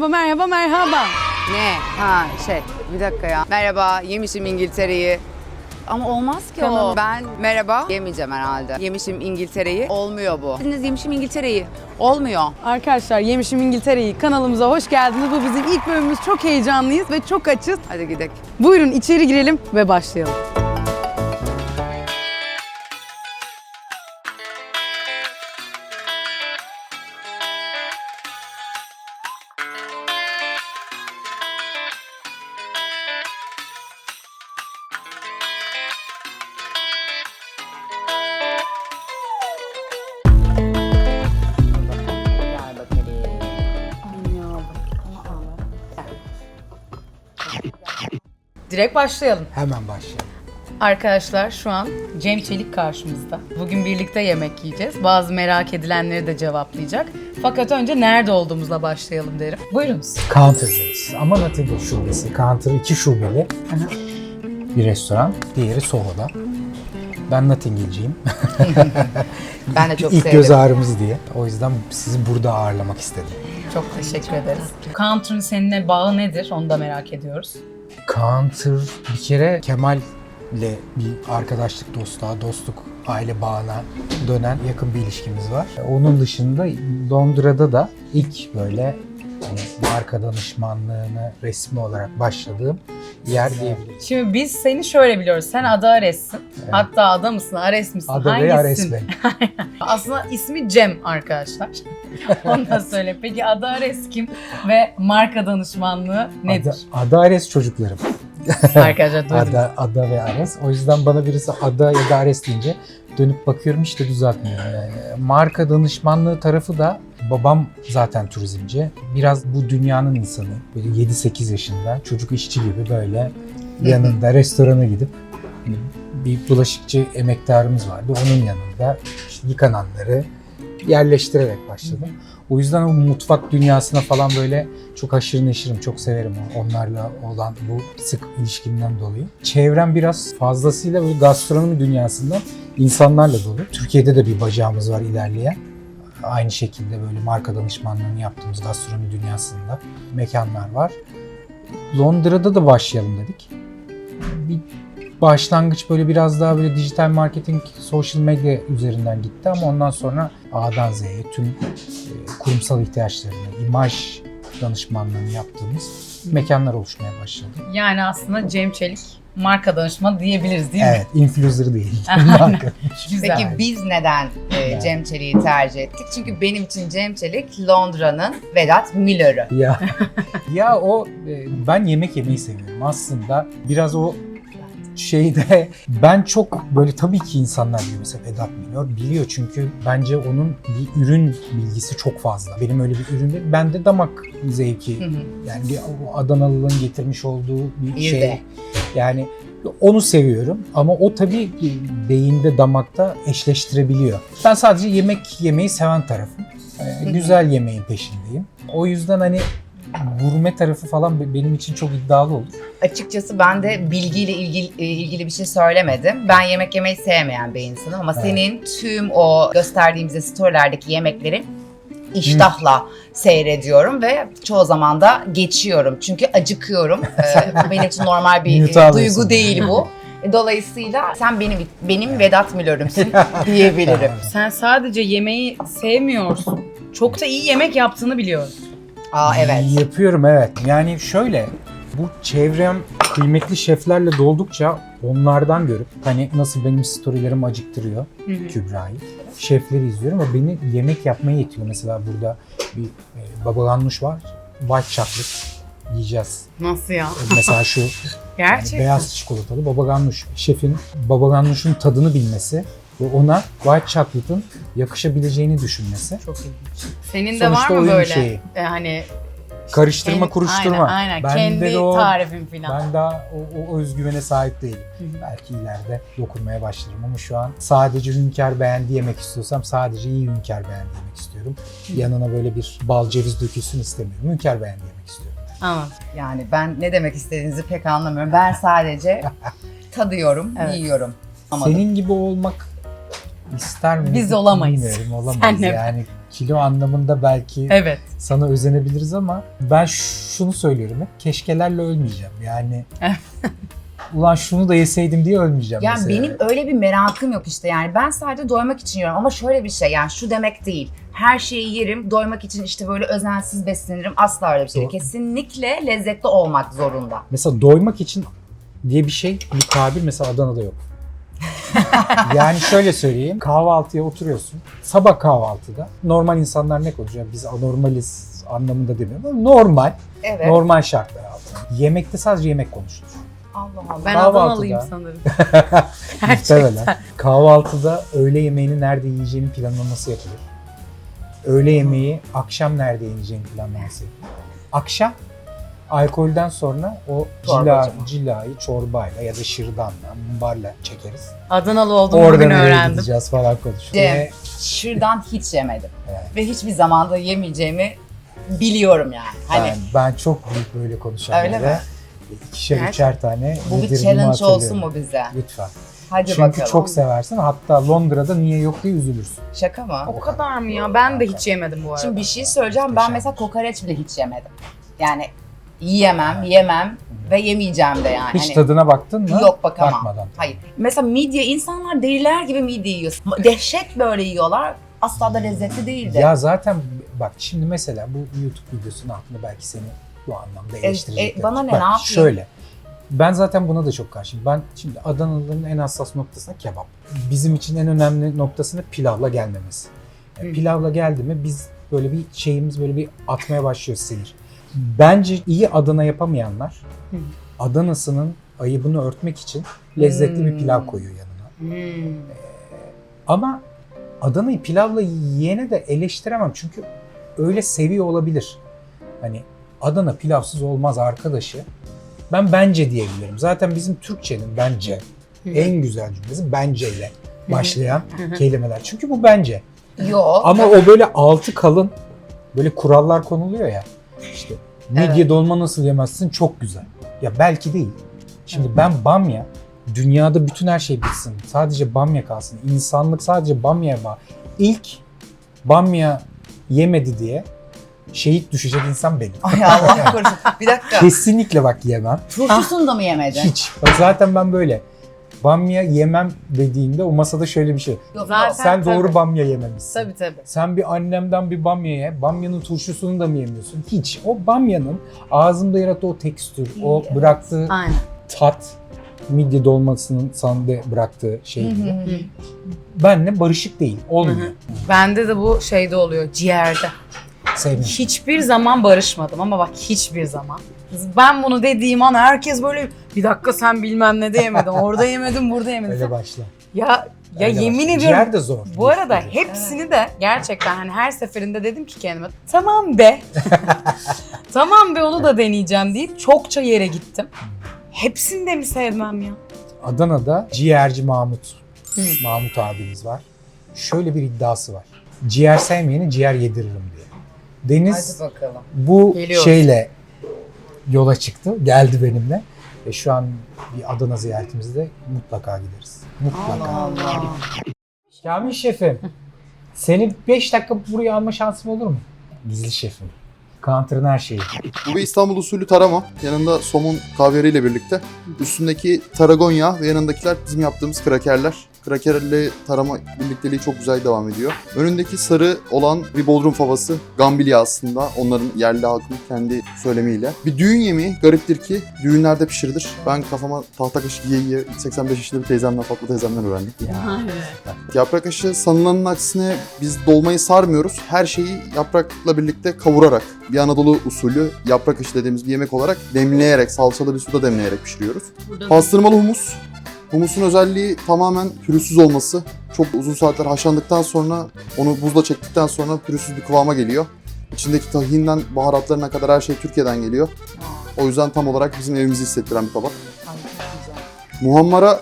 Merhaba, merhaba, merhaba. Ne? Ha şey bir dakika ya. Merhaba yemişim İngiltere'yi. Ama olmaz ki Tamam. o. Ben merhaba yemeyeceğim herhalde. Yemişim İngiltere'yi. Olmuyor bu. Dediniz yemişim İngiltere'yi. Olmuyor. Arkadaşlar Yemişim İngiltere'yi kanalımıza hoş geldiniz. Bu bizim ilk bölümümüz. Çok heyecanlıyız ve çok açız. Hadi gidelim. Buyurun içeri girelim ve başlayalım. Direkt başlayalım. Hemen başlayalım. Arkadaşlar şu an Cem Çelik karşımızda. Bugün birlikte yemek yiyeceğiz. Bazı merak edilenleri de cevaplayacak. Fakat önce nerede olduğumuzla başlayalım derim. Buyurunuz. Counter'dayız. Ama Nottingham şubesi. Counter iki şubeli bir restoran. Diğeri Soho'da. Ben Nottingham'ciyim. Ben de çok İlk sevdim. göz ağrımız diye. O yüzden sizi burada ağırlamak istedim. Çok teşekkür ederiz. Counter'ın seninle bağı nedir? Onu da merak ediyoruz. Counter bir kere Kemal'le bir arkadaşlık dostluğa, dostluk aile bağına dönen yakın bir ilişkimiz var. Onun dışında Londra'da da ilk böyle hani marka danışmanlığını resmi olarak başladığım yer diyebiliriz. Şimdi biz seni şöyle biliyoruz. Sen Ada Ares'sin. Hatta Ada mısın, Ares misin? Ada ve Hangisisin? Ares Bey. Aslında ismi Cem arkadaşlar. Onu da söyle. Peki Ada Ares kim ve marka danışmanlığı nedir? Ada, Ada Ares çocuklarım. Arkadaşlar duydunuz. Ada, Ada ve Ares. O yüzden bana birisi Ada ya da Ares deyince dönüp bakıyorum işte düzeltmiyorum. Yani marka danışmanlığı tarafı da babam zaten turizmci. Biraz bu dünyanın insanı. Böyle 7-8 yaşında çocuk işçi gibi böyle yanında restorana gidip bir bulaşıkçı emektarımız vardı. Onun yanında işte yıkananları yerleştirerek başladım. O yüzden o mutfak dünyasına falan böyle çok aşırı neşirim, çok severim onlarla olan bu sık ilişkimden dolayı. Çevrem biraz fazlasıyla böyle gastronomi dünyasından insanlarla dolu. Türkiye'de de bir bacağımız var ilerleyen. Aynı şekilde böyle marka danışmanlığını yaptığımız gastronomi dünyasında mekanlar var. Londra'da da başlayalım dedik. Bir başlangıç böyle biraz daha böyle dijital marketing, social medya üzerinden gitti ama ondan sonra A'dan Z'ye tüm e, kurumsal ihtiyaçlarını, imaj danışmanlığını yaptığımız mekanlar oluşmaya başladı. Yani aslında Cem Çelik marka danışmanı diyebiliriz değil mi? Evet, influencer değil. Marka. Güzel. Peki biz neden e. Cem Çelik'i tercih ettik? Çünkü benim için Cem Çelik Londra'nın Vedat Miller'ı. ya ya o e, ben yemek yemeyi seviyorum. Aslında biraz o şeyde ben çok böyle tabii ki insanlar biliyor mesela Vedat Milor biliyor çünkü bence onun bir ürün bilgisi çok fazla. Benim öyle bir ürün değil. Bende damak zevki Hı hı. yani bir o Adanalı'nın getirmiş olduğu bir, Bir şey. de. Yani onu seviyorum ama o tabii beyinde damakta eşleştirebiliyor. Ben sadece yemek yemeyi seven tarafım. Ee, güzel yemeğin peşindeyim. O yüzden hani gurme tarafı falan be- benim için çok iddialı olur. Açıkçası ben de bilgiyle ilgili, e, ilgili bir şey söylemedim. Ben yemek yemeyi sevmeyen bir insanım ama Evet. senin tüm o gösterdiğimiz storylerdeki yemekleri iştahla seyrediyorum ve çoğu zaman da geçiyorum. Çünkü acıkıyorum. Ee, bu benim için normal bir e, duygu değil bu. E, Dolayısıyla sen benim benim Vedat Milor'umsun diyebilirim. Sen sadece yemeği sevmiyorsun. Çok da iyi yemek yaptığını biliyoruz. Aa evet. Yapıyorum evet. Yani şöyle bu çevrem kıymetli şeflerle doldukça onlardan görüp hani nasıl benim storylerimi acıktırıyor Kübra'yı. Şefleri izliyorum ama beni yemek yapmaya yetiyor. Mesela burada bir e, baba ganoush var. White chocolate yiyeceğiz. Nasıl ya? Mesela şu yani beyaz çikolatalı baba ganoush. Şefin baba ganouş'un tadını bilmesi ve ona white chocolate'ın yakışabileceğini düşünmesi. Çok ilginç. Senin de Sonuçta var mı oyun böyle? şeyi. e, hani Karıştırma, kendi- kuruşturma. Aynen, aynen. Bende kendi de o- tarifin falan. Ben daha o, o özgüvene sahip değilim. Belki ileride dokunmaya başlarım ama şu an sadece hünkâr beğendi yemek istiyorsam sadece iyi hünkâr beğendi yemek istiyorum. Yanına böyle bir bal ceviz dökülsün istemiyorum. Hünkâr beğendi yemek istiyorum. Anladım. Yani ben ne demek istediğinizi pek anlamıyorum. Ben sadece tadıyorum, Evet. yiyorum. Ama Senin gibi olmak İster miyiz? Biz olamayız. Bilmiyorum olamayız. Senle yani kilo anlamında belki Evet. sana özenebiliriz ama ben şunu söylüyorum hep keşkelerle ölmeyeceğim. Yani ulan şunu da yeseydim diye ölmeyeceğim Yani mesela. benim öyle bir merakım yok işte yani ben sadece doymak için yiyorum ama şöyle bir şey yani şu demek değil. Her şeyi yerim, doymak için işte böyle özensiz beslenirim asla öyle bir şey. Doğru. Kesinlikle lezzetli olmak zorunda. Mesela doymak için diye bir şey, bir tabir mesela Adana'da yok. yani şöyle söyleyeyim, kahvaltıya oturuyorsun. Sabah kahvaltıda normal insanlar ne konuşuyor? Biz anormaliz anlamında demiyorum ama normal, Evet. normal şartlar altında. Yemekte sadece yemek konuşulur. Allah Allah. Ben Kahvaltıda. Adanalıyım sanırım. Muhtemelen. Kahvaltıda öğle yemeğini nerede yiyeceğinin planlaması yapılır. Öğle yemeği akşam nerede yiyeceğinin planlaması yapılır. Akşam alkolden sonra o cila, mı? cilayı çorbayla ya da şırdanla, mumbarla çekeriz. Adanalı olduğumu Orada bugün nereye öğrendim. gideceğiz falan konuşuruz. Cem. Ve Şırdan hiç yemedim. Evet. Ve hiçbir zamanda yemeyeceğimi biliyorum yani. Hani ben, ben çok büyük böyle konuşanlara Öyle mi? ikişer Gerçekten. üçer tane bu bir yedirdiğimi challenge olsun hatırlıyorum. mu bize? Lütfen. Hadi Çünkü bakalım. çok seversin. Hatta Londra'da niye yok diye üzülürsün. Şaka mı? O kadar mı ya? Ben de hiç yemedim bu arada. Şimdi bir şey söyleyeceğim. Ben Muhteşem. mesela kokoreç bile hiç yemedim. Yani yiyemem, yemem ve yemeyeceğim de yani. Hiç Hani- tadına baktın mı? Yok bakamam. Bakmadan. Hayır. Mesela midye insanlar deliler gibi midye yiyor. Dehşet böyle yiyorlar. Asla da lezzetli değildi. Ya zaten bak şimdi mesela bu YouTube videosunun altında belki seni bu anlamda E, eleştirecekler. e, bana ne, Bak, ne yapayım? Şöyle. Ben zaten buna da çok karşıyım. Ben şimdi Adanalıların en hassas noktası kebap. Bizim için en önemli noktasını pilavla gelmemesi. Yani Hı. pilavla geldi mi biz böyle bir şeyimiz böyle bir atmaya başlıyor sinir. Bence iyi Adana yapamayanlar Hı. Adana'sının ayıbını örtmek için lezzetli bir pilav Hmm. koyuyor yanına. Hmm. Ama Adana'yı pilavla yiyene de eleştiremem çünkü öyle seviyor olabilir. Hani Adana pilavsız olmaz arkadaşı. Ben bence diyebilirim. Zaten bizim Türkçenin bence en güzel cümlesi bence ile başlayan kelimeler. Çünkü bu bence. Yok. Ama o böyle altı kalın böyle kurallar konuluyor ya. İşte midye Evet. dolma nasıl yemezsin çok güzel. Ya belki değil. Şimdi ben bamya dünyada bütün her şey bitsin. Sadece bamya kalsın. İnsanlık sadece bamya var. İlk bamya yemedi diye şehit düşecek insan benim. Ay Allah korusun. Bir dakika. Kesinlikle bak yemem. Turşusunu da mı yemedin? Hiç. Zaten ben böyle. Bamya yemem dediğinde o masada şöyle bir şey. Yok, Zaten-. Sen doğru tabii. bamya yememişsin. Tabii tabii. Sen bir annemden bir bamya ye. Bamyanın turşusunu da mı yemiyorsun? Hiç. O bamyanın ağzımda yarattığı o tekstür, o Evet. bıraktığı Aynen. tat, midye dolmasının sende bıraktığı şey gibi. Benle barışık değil. Olmuyor. Bende de bu şeyde oluyor ciğerde. Sevmiyorum. Hiçbir zaman barışmadım ama bak hiçbir zaman. Ben bunu dediğim an herkes böyle bir dakika sen bilmem ne de yemedin. Orada yemedin, burada yemedin. Öyle başla. Ya ya Öyle yemin başla. ediyorum. Ciğer de zor. Bu arada Ciğer. hepsini de gerçekten hani her seferinde dedim ki kendime tamam be. tamam be onu da deneyeceğim deyip çokça yere gittim. Hepsini de mi sevmem ya? Adana'da ciğerci Mahmut. Hı. Mahmut abimiz var. Şöyle bir iddiası var. Ciğer sevmeyeni ciğer yediririm diye. Deniz Hadi bakalım. bu Geliyoruz. şeyle yola çıktı. Geldi benimle. Ve şu an bir Adana ziyaretimizde mutlaka gideriz. Mutlaka. Allah Allah. Kamil şefim. Seni 5 dakika buraya alma şansım olur mu? Gizli şefim. Counter'ın her şeyi. Bu bir İstanbul usulü tarama. Yanında somon kavyarıyla birlikte. Üstündeki taragonya ve yanındakiler bizim yaptığımız krakerler. Krakerle tarama birlikteliği çok güzel devam ediyor. Önündeki sarı olan bir bodrum favası. Gambilya aslında. Onların yerli halkın kendi söylemiyle. Bir düğün yemeği gariptir ki düğünlerde pişirilir. Ben kafama tahta kaşık yiye yiye 85 yaşında bir teyzemden Fatma teyzemden öğrendim. Ya. Yaprak aşı sanılanın aksine biz dolmayı sarmıyoruz. Her şeyi yaprakla birlikte kavurarak bir Anadolu usulü yaprak aşı dediğimiz bir yemek olarak demleyerek, salçalı bir suda demleyerek pişiriyoruz. Pastırmalı humus. Humusun özelliği tamamen pürüzsüz olması. Çok uzun saatler haşlandıktan sonra onu buzla çektikten sonra pürüzsüz bir kıvama geliyor. İçindeki tahinden baharatlarına kadar her şey Türkiye'den geliyor. O yüzden tam olarak bizim evimizi hissettiren bir tabak. Muhammara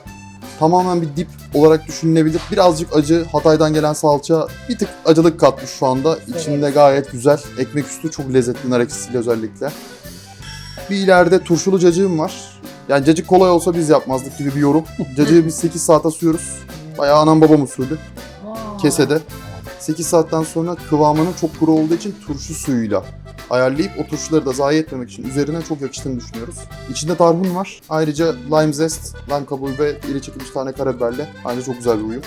tamamen bir dip olarak düşünülebilir. Birazcık acı, Hatay'dan gelen salça bir tık acılık katmış şu anda. İçinde gayet güzel. Ekmek üstü çok lezzetli nar ekşisiyle özellikle. Bir ileride turşulu cacığım var. Yani cacık kolay olsa biz yapmazdık gibi bir yorum. Cacığı biz 8 saat asıyoruz. Bayağı anam babam usulü. kesede. 8 saatten sonra kıvamının çok kuru olduğu için turşu suyuyla ayarlayıp o turşuları da zayi etmemek için üzerine çok yakıştığını düşünüyoruz. İçinde tarhun var. Ayrıca lime zest, lime kabuğu ve iri çekilmiş tane karabiberle ayrıca çok güzel bir uyum.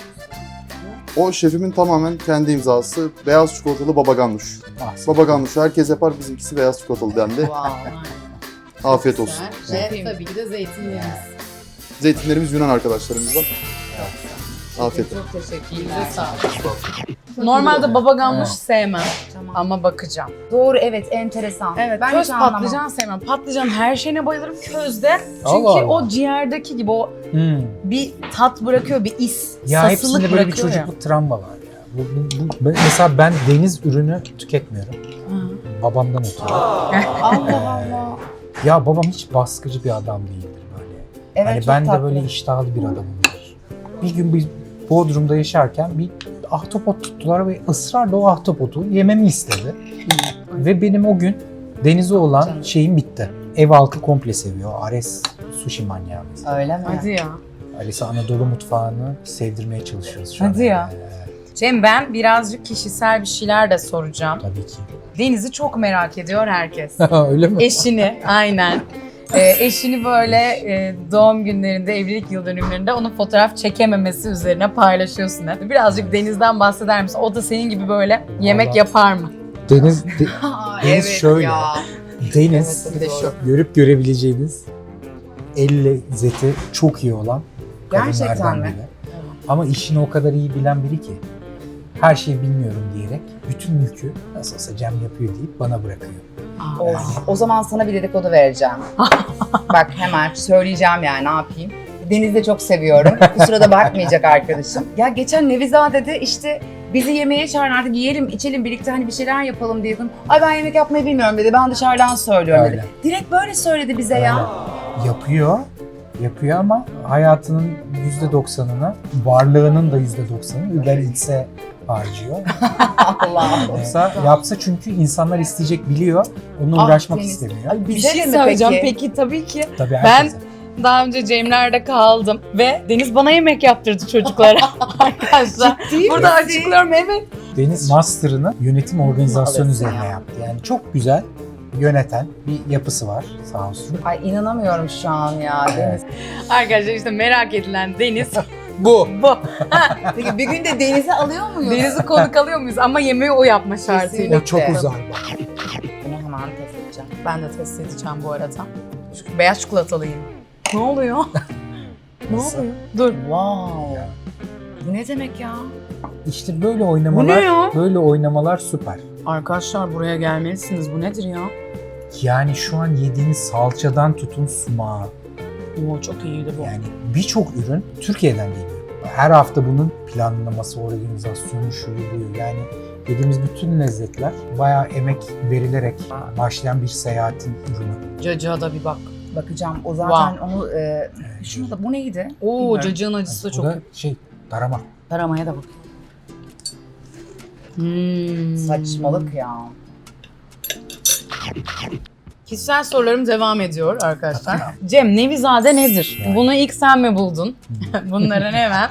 O şefimin tamamen kendi imzası beyaz çikolatalı baba ganoush. Ah, Baba ganoush herkes yapar bizimkisi beyaz çikolatalı dendi. Wow. Afiyet olsun. Ve tabii ki de zeytinlerimiz. Zeytinlerimiz Yunan arkadaşlarımızdan. Afiyet olsun. Çok teşekkürler. Normalde baba ganoush Evet. sevmem Tamam. ama bakacağım. Doğru evet enteresan. Evet, ben köz hiç anlamam. patlıcan sevmem. Patlıcan her şeyine bayılırım közde. Çünkü Allah Allah. o ciğerdeki gibi o Hmm. bir tat bırakıyor, bir is, Ya sasılık hepsinde böyle bir bırakıyor ya. çocukluk travma var ya. Bu, bu, bu- ben- mesela ben deniz ürünü tüketmiyorum. Hı. Babamdan ötürü. Allah Allah. Ya babam hiç baskıcı bir adam değildir böyle. Evet hani çok ben de tatlı. böyle iştahlı bir adamımdır. Bir gün biz Bodrum'da yaşarken bir ahtapot tuttular ve ısrarla o ahtapotu yememi istedi. ve benim o gün denize olan Canım. şeyim bitti. Ev halkı komple seviyor. Ares sushi manyağı mesela. Öyle mi? Hadi ya. Ares'e Anadolu mutfağını sevdirmeye çalışıyoruz şu an. Hadi ya. Ee, Cem ben birazcık kişisel bir şeyler de soracağım. tabii ki. Deniz'i çok merak ediyor herkes. Öyle mi? Eşini, aynen. Ee, eşini böyle e, doğum günlerinde, evlilik yıl dönümlerinde onun fotoğraf çekememesi üzerine paylaşıyorsun. hep. Birazcık Deniz'den bahseder misin? O da senin gibi böyle yemek Vallahi- yapar mı? Deniz, de- Aa, Deniz şöyle. ya. Deniz Evet, bir de şu. görüp görebileceğiniz el lezzeti çok iyi olan Gerçekten kadınlardan mi? biri. Ama işini o kadar iyi bilen biri ki her şeyi bilmiyorum diyerek bütün yükü nasıl olsa Cem yapıyor deyip bana bırakıyor. Of, o zaman sana bir dedikodu vereceğim. Bak hemen söyleyeceğim yani ne yapayım. Deniz'i de çok seviyorum. Bu sırada bakmayacak arkadaşım. Ya geçen Nevizade'de işte bizi yemeğe çağırın artık yiyelim, içelim birlikte hani bir şeyler yapalım dedim. Ay ben yemek yapmayı bilmiyorum dedi. Ben dışarıdan söylüyorum dedi. Öyle. Direkt böyle söyledi bize ya. Yapıyor, yapıyor ama hayatının %90'ını, varlığının da %90'ını Uber Eats'e harcıyor. Allah. Yoksa yapsa çünkü insanlar isteyecek biliyor, onunla Ah, uğraşmak Deniz. istemiyor. Ay, Bir bize şey de mi söyleyeceğim peki? peki? tabii ki. Tabii Ben-. Daha önce Cemler'de kaldım ve Deniz bana yemek yaptırdı çocuklara arkadaşlar. Ciddi Burada misin? açıklıyorum evet. Deniz master'ını yönetim organizasyon Alırsın üzerine ya. yaptı. Yani çok güzel yöneten bir yapısı var sağ olsun. Ay inanamıyorum şu an ya Deniz. Arkadaşlar işte merak edilen Deniz Bu. bu. Peki bir gün de Deniz'i alıyor muyuz? Deniz'i konuk alıyor muyuz? Ama yemeği o yapma şartıyla. O çok uzar bak. Bunu hemen test edeceğim. Ben de test edeceğim bu arada. Çünkü beyaz çikolatalıyım. Ne oluyor? ne Nasıl? oluyor? Dur. Wow. Bu ne demek ya? İşte böyle Bu ne oynamalar, ya? böyle oynamalar süper. Arkadaşlar buraya gelmelisiniz. Bu nedir ya? Yani şu an yediğiniz salçadan tutun sumağa. Oo, çok iyiydi bu. Yani birçok ürün Türkiye'den geliyor. Her hafta bunun planlaması, organizasyonu, şuyu buyu. Yani yediğimiz bütün lezzetler bayağı emek verilerek başlayan bir seyahatin ürünü. Cacığa da bir bak. Bakacağım. O zaten onu... E, Evet. şunu da bu neydi? Oo Bilmiyorum. cacığın acısı da O çok da iyi. şey, darama. Taramaya da bak. Hmm. Saçmalık ya. Kişisel sorularım devam ediyor arkadaşlar. Cem Nevizade nedir? Bunu ilk sen mi buldun? Bunların hemen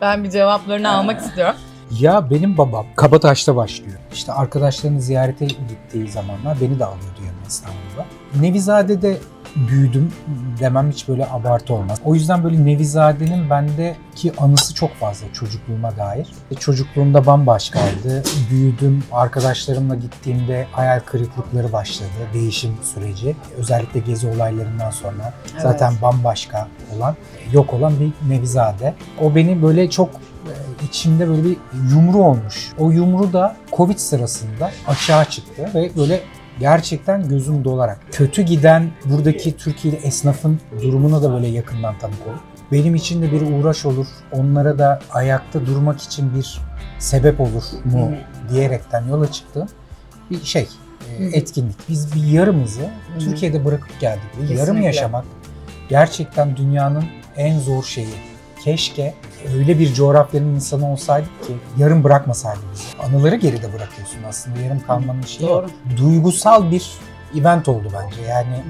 ben bir cevaplarını almak istiyorum. Ya benim babam Kabataş'ta başlıyor. İşte arkadaşlarını ziyarete gittiği zamanlar beni de alıyordu yanına İstanbul'da. Nevizade'de büyüdüm demem hiç böyle abartı olmaz. O yüzden böyle Nevizade'nin bendeki anısı çok fazla çocukluğuma dair. E, çocukluğumda bambaşkaydı. Büyüdüm, arkadaşlarımla gittiğimde hayal kırıklıkları başladı, değişim süreci. Özellikle gezi olaylarından sonra Evet. zaten bambaşka olan, yok olan bir Nevizade. O beni böyle çok e, içimde böyle bir yumru olmuş. O yumru da Covid sırasında açığa çıktı ve böyle gerçekten gözüm dolarak kötü giden buradaki Türkiye'li esnafın durumuna da böyle yakından tanık olup benim için de bir uğraş olur. Onlara da ayakta durmak için bir sebep olur mu diyerekten yola çıktığım bir şey, e, etkinlik. Biz bir yarımızı hı. Türkiye'de bırakıp geldik. Ve yarım Kesinlikle. yaşamak gerçekten dünyanın en zor şeyi. Keşke öyle bir coğrafyanın insanı olsaydık ki yarım bırakmasaydı bizi. Anıları geride bırakıyorsun aslında. Yarım kalmanın şeyi Doğru. yok. Duygusal bir event oldu bence. Yani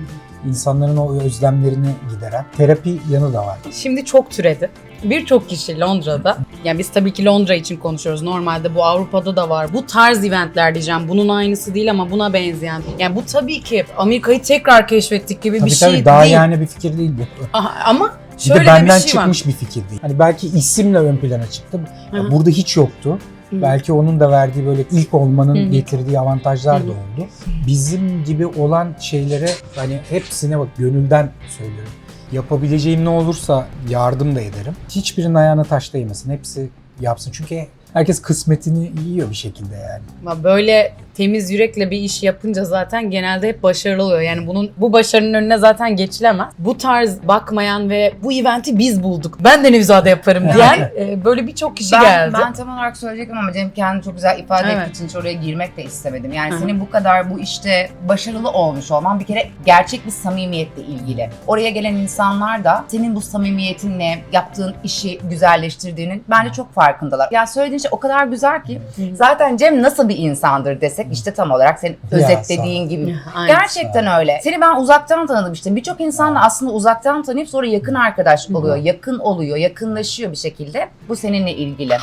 insanların o özlemlerini gideren terapi yanı da var. Şimdi çok türedi. Birçok kişi Londra'da Yani biz tabii ki Londra için konuşuyoruz. Normalde bu Avrupa'da da var. Bu tarz eventler diyeceğim. Bunun aynısı değil ama buna benzeyen. Yani bu tabii ki Amerika'yı tekrar keşfettik gibi Tabii bir şey tabii daha değil. yani bir fikir değil bu. Aha, ama şöyle de benden bir şey var. çıkmış bir fikir değil. Hani belki isimle ön plana çıktı. Hı hı. Burada hiç yoktu. Hı. Belki onun da verdiği böyle ilk olmanın Hı hı. getirdiği avantajlar Hı da oldu. Bizim gibi olan şeylere hani hepsine bak gönülden söylüyorum. Yapabileceğim ne olursa yardım da ederim. Hiçbirinin ayağına taş değmesin. Hepsi yapsın. Çünkü herkes kısmetini yiyor bir şekilde yani. Ama Böyle temiz yürekle bir iş yapınca zaten genelde hep başarılı oluyor. Yani bunun bu başarının önüne zaten geçilemez. Bu tarz bakmayan ve bu eventi biz bulduk. Ben de Nevzade yaparım diyen e, böyle birçok kişi ben, geldi. ben tam olarak söyleyecektim ama Cem kendini çok güzel ifade Evet. ettiği için hiç oraya girmek de istemedim. Yani hı. senin bu kadar bu işte başarılı olmuş olman bir kere gerçek bir samimiyetle ilgili. Oraya gelen insanlar da senin bu samimiyetinle yaptığın işi güzelleştirdiğinin bence çok farkındalar. Ya söylediğin şey o kadar güzel ki zaten Cem nasıl bir insandır desek işte tam olarak senin özetlediğin gibi. Aynen. Gerçekten öyle. Seni ben uzaktan tanıdım işte. Birçok insanla aslında uzaktan tanıyıp sonra yakın arkadaş oluyor. Yakın oluyor, yakınlaşıyor bir şekilde. Bu seninle ilgili.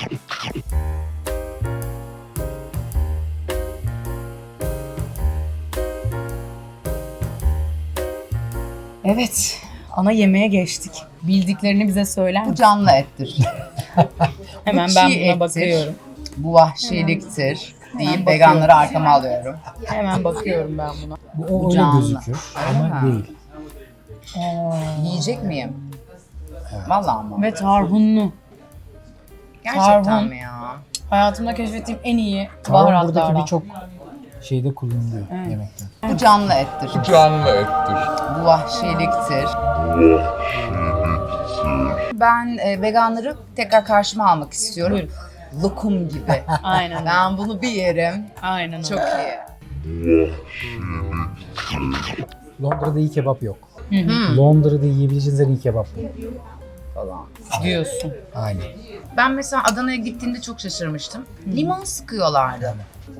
Evet. Ana yemeğe geçtik. Bildiklerini bize söyler Bu misin? canlı ettir. Hemen ben çiğ buna ettir. bakıyorum. Bu vahşiliktir. Deyip bakıyorum. veganları arkama alıyorum. Hemen bakıyorum ben buna. Bu, o Bu öyle canlı. gözüküyor ama değil. Yiyecek miyim? Vallahi mı? Ve tarhunlu. Gerçekten tarhun. mi ya? Hayatımda keşfettiğim en iyi Tamam buradaki baharatlardan. birçok şeyde kullanılıyor Evet. yemekte. Bu canlı ettir. canlı ettir. Bu vahşiliktir. Ben e, veganları tekrar karşıma almak istiyorum. Buyurun. Lokum gibi. Aynen. ben bunu bir yerim. Aynen. Çok iyi. Londra'da iyi kebap yok. Hı hı. Hmm. Londra'da yiyebileceğiniz en iyi kebap bu. Falan. Diyorsun. Aynen. Ben mesela Adana'ya gittiğimde çok şaşırmıştım. Limon sıkıyorlardı.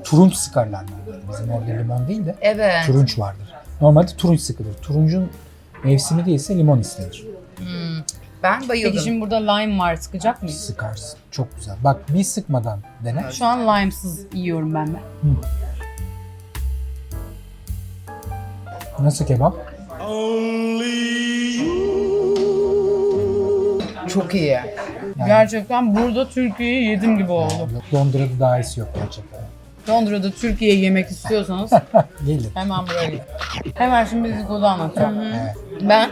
Turunç sıkarlar normalde. Bizim orada limon değil de Evet. turunç vardır. Normalde turunç sıkılır. Turuncun mevsimi değilse limon istenir. Hmm. Ben bayıldım. Peki şimdi burada lime var. Sıkacak mıyız? Sıkarsın. Çok güzel. Bak bir sıkmadan dene. Şu an limesız yiyorum ben de. Nasıl kebap? Çok iyi. Gerçekten burada Türkiye'yi yedim gibi oldu. Londra'da daha iyisi yok gerçekten. Londra'da Türkiye yemek istiyorsanız Gelir. hemen buraya gelin. Hemen şimdi dedikodu anlatacağım. Evet. Ben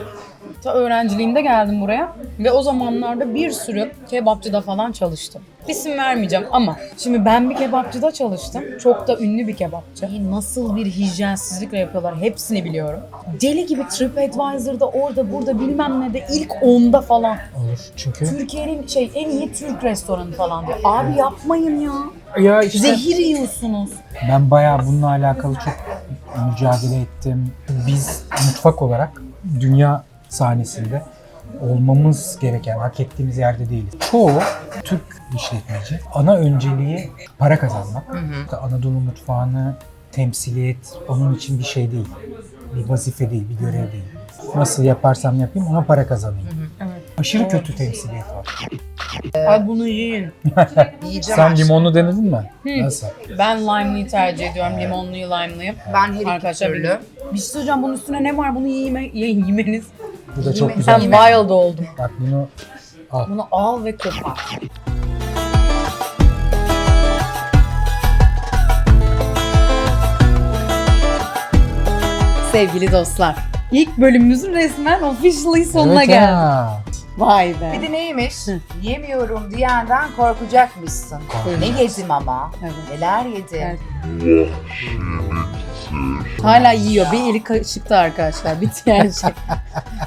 ta öğrenciliğimde geldim buraya ve o zamanlarda bir sürü kebapçıda falan çalıştım. İsim vermeyeceğim ama şimdi ben bir kebapçıda çalıştım. Çok da ünlü bir kebapçı. Nasıl bir hijyensizlikle yapıyorlar hepsini biliyorum. Deli gibi TripAdvisor'da orada burada bilmem ne de ilk onda falan. Olur. Çünkü Türkiye'nin şey en iyi Türk restoranı falan diyor. Abi yapmayın ya. ya işte Zehir yiyorsunuz. ben bayağı bununla alakalı çok mücadele ettim. Biz mutfak olarak dünya sahnesinde olmamız gereken, hak ettiğimiz yerde değiliz. Çoğu Türk işletmeci ana önceliği para kazanmak. İşte Anadolu mutfağını temsil et, onun için bir şey değil. Bir vazife değil, bir görev değil. Nasıl yaparsam yapayım ama para kazanayım. Evet. Aşırı kötü temsiliyet var. Ay bunu yiyin. Yiyeceğim Sen limonlu denedin mi? Hı. Nasıl? Ben lime'lıyı tercih ediyorum. Limonluyu, lime'lıyı. Ben her iki türlü. Bir şey söyleyeceğim. Bunun üstüne ne var? Bunu yeme, ye- yemeniz. Bu da çok güzel. Ben wild oldum. Bak bunu al. Bunu al ve kopar. Sevgili dostlar. İlk bölümümüzün resmen officially sonuna Evet geldik. ya. Vay be. Bir de neymiş? Yemiyorum diyenden korkacakmışsın. Evet. Ne yedim ama? Evet. Neler yedim? Evet. Hala yiyor. Bir eli kaşıkta arkadaşlar. Bitiyen şey.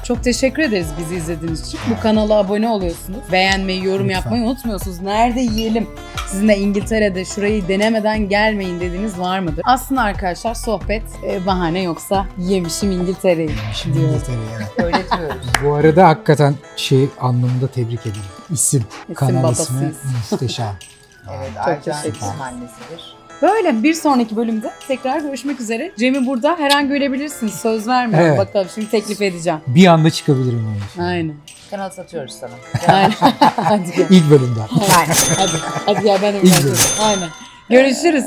Çok teşekkür ederiz bizi izlediğiniz için. Bu kanala abone oluyorsunuz. Beğenmeyi, yorum Lütfen. yapmayı unutmuyorsunuz. Nerede yiyelim? Sizin de İngiltere'de şurayı denemeden gelmeyin dediğiniz var mıdır? Aslında arkadaşlar sohbet e, bahane yoksa yemişim İngiltere'yi Şimdi diyor. İngiltere'ye. Öyle diyoruz. Bu arada hakikaten şey anlamında tebrik ederim. İsim, İsim kanal babasıyız. ismi muhteşem. Evet, Çok Arcan teşekkür annesidir. Böyle bir sonraki bölümde tekrar görüşmek üzere. Cem'i burada her an görebilirsiniz. Söz vermiyorum. Evet. Bakalım şimdi teklif edeceğim. Bir anda çıkabilirim onun. Aynen. Kanal satıyoruz sana. Aynen. hadi gel. İlk bölümden. Aynen. Hadi. Hadi gel ben de İyi Aynen. Görüşürüz.